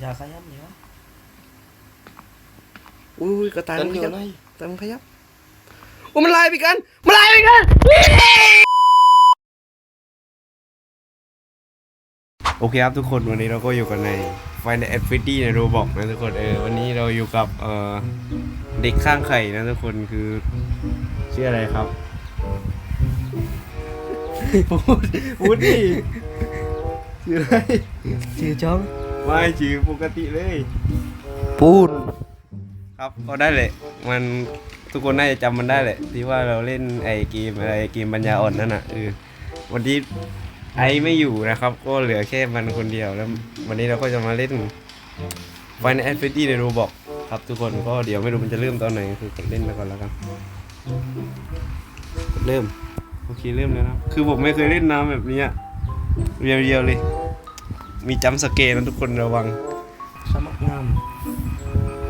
อย่าขยับเดี๋ยวอุ้ยกระต่ายตัมันนอขยู่ยับไหนแต่มันขยับโอ้มันลายไปกันมันลายไปกันโอเคครับทุกคนวันนี้เราก็อยู่กันใน Final Activity ในโรบอกนะทุกคนเออวันนี้เราอยู่กับเออเด็กข้างไข่นะทุกคนคือชื่ออะไรครับพูดพูดดิชื่ออะไรชื่อจ้อง ไม่ชื่อปกติเลย ปูน ครับก็ได้เลยมันทุกคนน่าจะจำมันได้แหละที่ว่าเราเล่นไอ้เกมอะไรเกมปัญญาอ่อนนั่นน่ะเออวันที่ไอไม่อยู่นะครับ ก็เหลือแค่มันคนเดียวแล้ว วันนี้เราก็จะมาเล่น Final Fantasy ในโรบอกครับทุกคนก็เดี๋ยวไม่รู้มันจะเริ่มตอนไหนคือกดเล่นไปก่อนแล้วกันกดเริ่มโอเคเริ่มแล้วนะคือผมไม่เคยเล่นน้ำแบบนี้อะเรียวๆเลย มีจัมป์สเกร์นะทุกคนระวังสมัครงาม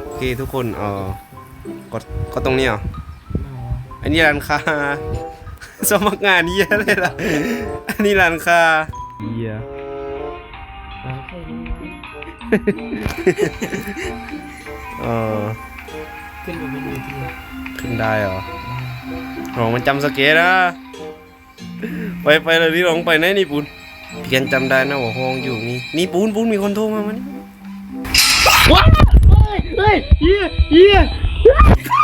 โอเคทุกคนเออกดกดตรงนี้เหรออันนี้ร้านค้าสมัครงานเยี่ยเลยล่ะอันนี้ร้านค้าเยี่ยเอาแค่นี้เออขึ้นไปเป็นเวทีขึ้นได้เหรอลองมันจำสเก็ตนะ ไปไปเลยพี่ลองไปไหนนี่ปูน พี่กันจำได้นะว่าห้องอยู่นี่นี่ปูนปูนมีคนโทรมามันว้าวเฮ้ยเยี่ยเยี่ย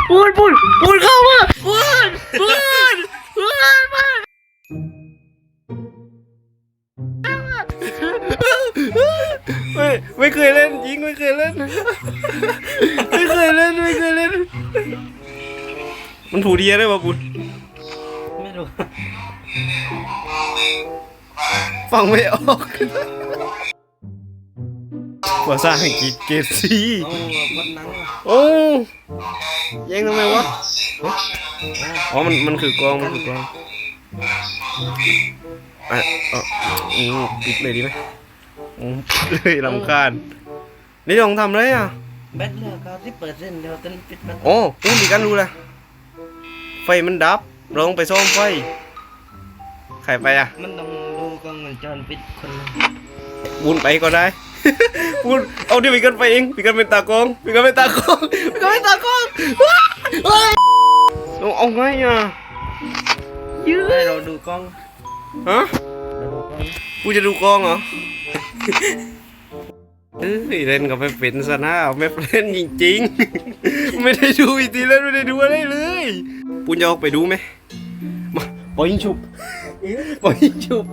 ปูนปูนปูนเข้ามาปูนปูนปูนมาไม่ไม่เคยเล่นจริงไม่เคยเล่นไม่เคยเล่นไม่เคยเล่น มันถูดีได้ป่ะปุณไม่รู้ ฟังไม่ออกภาษาอังกฤษเกรดซีเอาวัดหนังอะโอ้แย่งทำไมวะ อ๋อ มัน มันคือกลอง มันคือกลองอะเอออืมปิดเลยดีไหมอืมปิดเลยลำคาญนี่ลองทำอะไรอะแบตเหลือเก้าสิบเปอร์เซ็นต์เดียวต้นปิดมันโอ้ปุ้นดีกันรู้ละไฟมันดับลองไปซ่อมไฟใครไปอะ มันต้องดู กล้องวงจรปิดคนละบุญไปก็ได้ บุญเอาดิพี่กันไปเองพี่กันเป็นตากล้องพี่กันเป็นตากล้องพี่กันเป็นตากล้องว้าวเฮ้ยเอาเอาไงอะยืให้เราดูกล้องฮะเราดูกล้องกูจะดูกล้องเหรอเอ้ยเล่นกับไม่เป็นซะนะไม่เล่นจริงๆ ไม่ได้ดูอีกทีเล่นไม่ได้ดูอะไรเลยปุญจะออกไปดูไหม มาปล่อยยิงฉุบปล่อยยิงฉุบ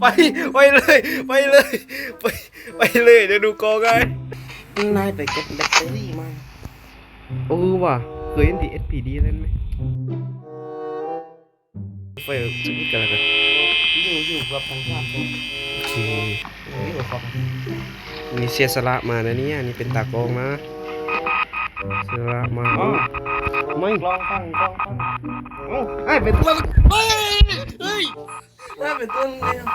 ไปไปเลย ไปเลยไปไปเลยเดี๋ยวดูกองไงนายไปเก็บแบตเตอรี่มาเออว่ะเคยเห็นดี SPD เล่นไหมไฟสุดกันเลยอยู่อยู่กับทางภาพตรงโอเคอยู่กับมีเสียสละมานะเนี่ยนี่เป็นตากล้องนะเสียสละมาโอ้ ไม่กล้องฟังกล้องฟังเอ้าไอ้เป็นตัวเฮ้ยเฮ้ยได้เป็นตัวนึงเดียว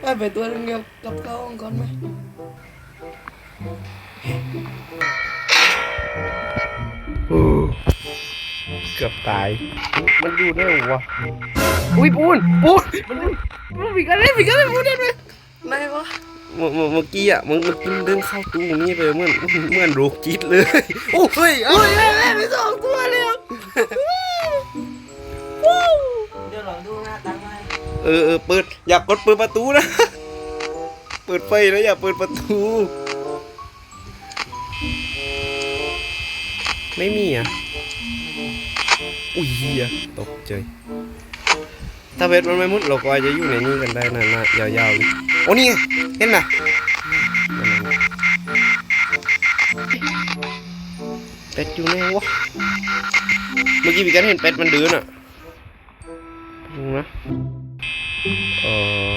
ได้เป็นตัวนึงเดียวกับกล้องก่อนไหมโอ้เกือบตาย มันดูได้วะอุ้ยปูนปูนมันดูมันมีกันเล่นมีกันเล่นปูนได้ไหมไหนวะ เมื่อเมื่อเมื่อกี้อะมันมันกินเดินเข้าตู้ตรงนี้ไปเหมือนเหมือนโรคจิตเลยโอ้เฮ้ยเฮ้ยเฮ้ยเฮ้ยไปสองตัวเลยอะเดี๋ยวลองดูหน้าตังค์ไหมเออเออเปิดอย่ากดเปิดประตูนะ เปิดไฟแล้วอย่าเปิดประตู ไม่มีอะอุ้ยเหี้ยตกใจ ถ้าเวทมันไม่มุดเราก็อาจจะอยู่ในนี้กันได้นานๆยาวๆเลยโอ้นี่ไงเห็นนะเป็ดอยู่ไหนวะ เมื่อกี้พี่กันเห็นเป็ดมันเดินอะดูนะเออ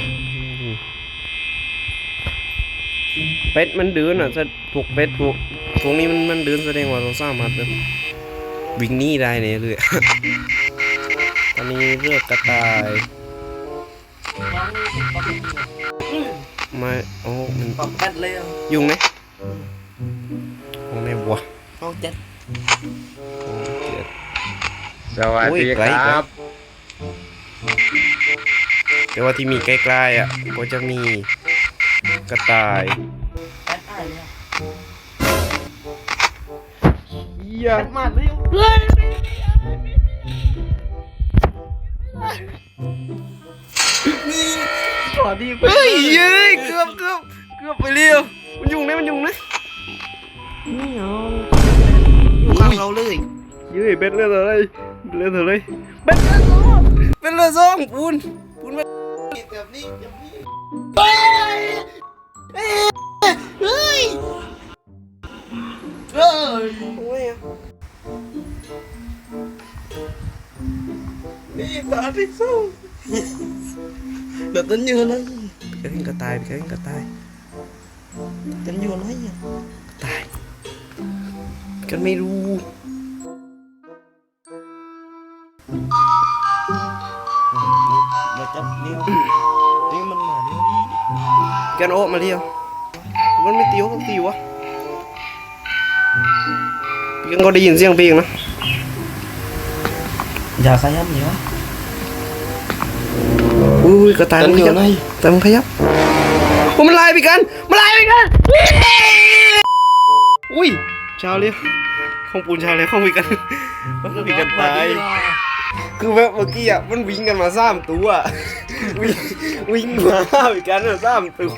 เป็ดมันเดินอะจะพวกเป็ดพวกพวกนี้มันมันเดินแสดงว่าเราสามารถแบบวิ่งหนีได้เนี่ยเลย อนนี้เลือกกระต่ายมาโอ้มันปอกแบตเลยอะยุงไหมโอ้ในวัวห้องเจ็ดโอ้เจ็ดสวัสโอ้ยดีไกลคไกลรับแต่ว่าที่มีใกล้ๆอะก็จะมีกระต่ายแอดอ่านเนี่ยเฮียแอดมาเร็วเฮ้ย ขอดีเฮ้ยเย้ยเกือบเกือบเกือบไปเร็วมันยุงนะมันยุงนะไม่เอาอยู่ข้างเราเลยเย้ยเบ็ดเลือดเลยเลือดเลยเบ็ดเลือดซองเป็นเลือดซองปูนปูนมาแบบนี้แบบนี้เฮ้ยเฮ้ยเฮ้ยเฮ้ยโอ้ยอะนี่ตาที่สู้ แบบนั้นอยู่นะไปเล่นกระต่ายไปเล่นกระต่ายกันอยู่นะเนี่ยกระต่ อ้มาเรียวมันไม่ตีวก็ตีวะพี่กันก็ได้ยินเสียงพี่นะอย่าขยับเดี๋ยวอุ้ยกระต่ายกันมันอขยู่ยับไหนแต่มันขยับโอ้มันลายพี่กันมันลายพี่กันอุ้ยชาวเลี้ยวของปูนชาวเลี้ยวของพี่กันมันก็พี่กันตายคือแบบเมื่อกี้อะมันวิ่งกันมาสามตัววิ่งวิ่งมาพี่กันมาสามตัว